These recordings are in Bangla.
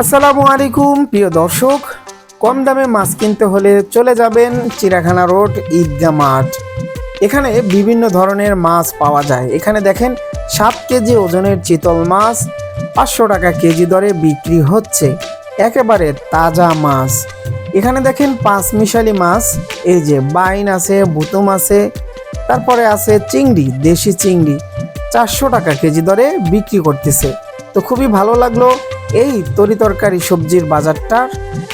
আসসালামু আলাইকুম, প্রিয় দর্শক। কম দামে মাছ কিনতে হলে চলে যাবেন চিড়াখানা রোড ঈদগাহ মাঠ। এখানে বিভিন্ন ধরনের মাছ পাওয়া যায়। এখানে দেখেন, সাত কেজি ওজনের চিতল মাছ, পাঁচশো টাকা কেজি দরে বিক্রি হচ্ছে। একেবারে তাজা মাছ। এখানে দেখেন, পাঁচ মিশালি মাছ, এই যে বাইন আছে, বুতুম আছে, তারপরে আছে চিংড়ি, দেশি চিংড়ি, চারশো টাকা কেজি দরে বিক্রি করতেছে। তো খুবই ভালো লাগল। এই তরি তরকারি সবজির বাজারটা,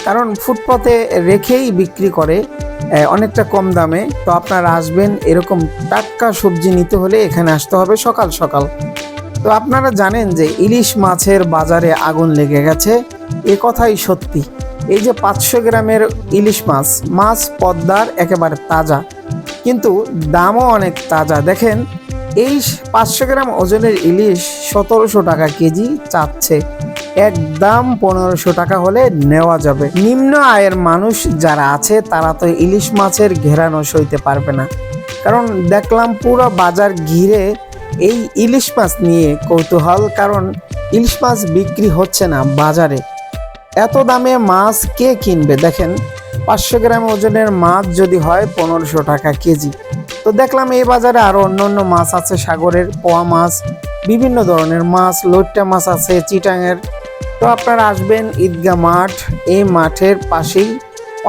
কারণ ফুটপথে রেখেই বিক্রি করে অনেকটা কম দামে। তো আপনারা আসবেন, এরকম টাটকা সবজি নিতে হলে এখানে আসতে হবে সকাল সকাল। তো আপনারা জানেন যে ইলিশ মাছের বাজারে আগুন লেগে গেছে, এ কথাই সত্যি। এই যে পাঁচশো গ্রামের ইলিশ মাছ মাছ পদ্মার একেবারে তাজা। কিন্তু দামও অনেক তাজা। দেখেন এই পাঁচশো গ্রাম ওজনের ইলিশ সতেরোশো টাকা কেজি চাচ্ছে। একদম পনেরোশো টাকা হলে নেওয়া যাবে। নিম্ন আয়ের মানুষ যারা আছে, তারা তো ইলিশ মাছের ঘেরানো সইতে পারবে না। কারণ দেখলাম পুরো বাজার ঘিরে এই ইলিশ মাছ নিয়ে কৌতূহল, কারণ ইলিশ মাছ বিক্রি হচ্ছে না বাজারে। এত দামে মাছ কে কিনবে? দেখেন, পাঁচশো গ্রাম ওজনের মাছ যদি হয় পনেরোশো টাকা কেজি। তো দেখলাম এই বাজারে আরও অন্য অন্য মাছ আছে, সাগরের পোয়া মাছ, বিভিন্ন ধরনের মাছ লোট্টা মাছ আছে চিটাঙের তো আপনারা আসবেন ঈদগা মাঠ, এই মাঠের পাশেই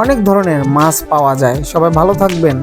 অনেক ধরনের মাছ পাওয়া যায়। সবাই ভালো থাকবেন।